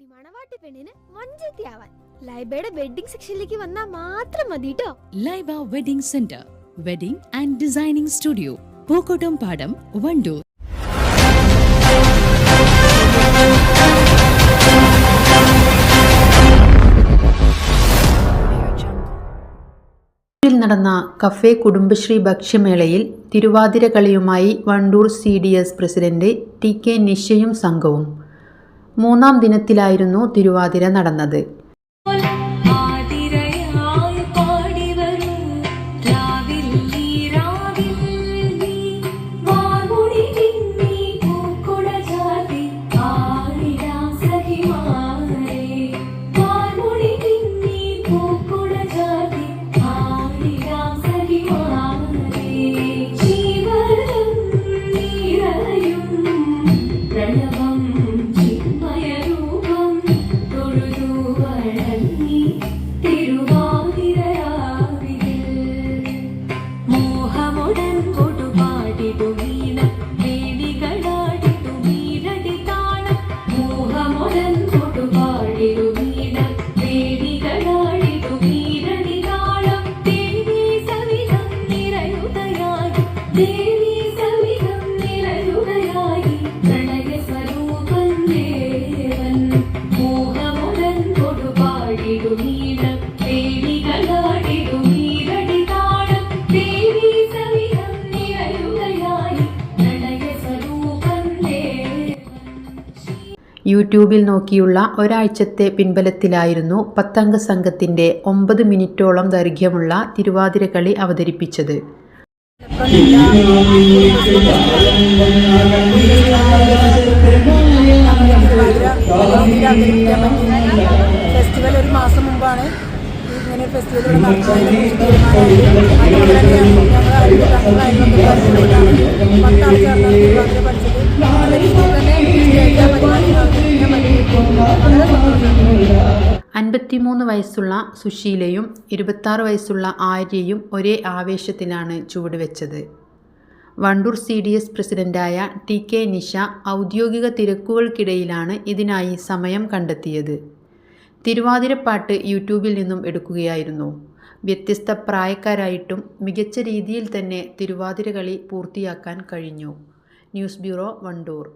ഇനി മണവാട്ടി പെണ്ണിന് വഞ്ചത്തിയാവാൻ ലൈബയുടെ വെഡിങ് സെക്ഷനിലേക്ക് വന്നാൽ മാത്രം മതി കേട്ടോ Laiba wedding centre wedding and designing studio Pookkottumpadam Wandoor. ിൽ നടന്ന കഫേ കുടുംബശ്രീ ഭക്ഷ്യമേളയിൽ Thiruvathira കളിയുമായി Wandoor C D S president T K നിശയും സംഘവും മൂന്നാം ദിനത്തിലായിരുന്നു തിരുവാതിര നടന്നത് 我认错。യൂട്യൂബിൽ നോക്കിയുള്ള ഒരാഴ്ചത്തെ പിൻബലത്തിലായിരുന്നു പത്തംഗ സംഘത്തിന്റെ ഒമ്പത് മിനിറ്റോളം ദൈർഘ്യമുള്ള തിരുവാതിര കളി അവതരിപ്പിച്ചത്. ഫെസ്റ്റിവൽ ഒരു മാസം മുമ്പാണ്. ഇങ്ങനെ ഫെസ്റ്റിവൽ ഇവിടെ നടത്തുന്നത് അൻപത്തിമൂന്ന് വയസ്സുള്ള സുശീലയും ഇരുപത്താറ് വയസ്സുള്ള ആര്യയും ഒരേ ആവേശത്തിലാണ് ചുവടുവെച്ചത്. വണ്ടൂർ സി ഡി എസ് പ്രസിഡന്റായ ടി കെ നിഷ ഔദ്യോഗിക തിരക്കുകൾക്കിടയിലാണ് ഇതിനായി സമയം കണ്ടെത്തിയത്. തിരുവാതിരപ്പാട്ട് യൂട്യൂബിൽ നിന്നും എടുക്കുകയായിരുന്നു. വ്യത്യസ്ത പ്രായക്കാരായിട്ടും മികച്ച രീതിയിൽ തന്നെ തിരുവാതിര കളി പൂർത്തിയാക്കാൻ കഴിഞ്ഞു. News bureau Wandoor.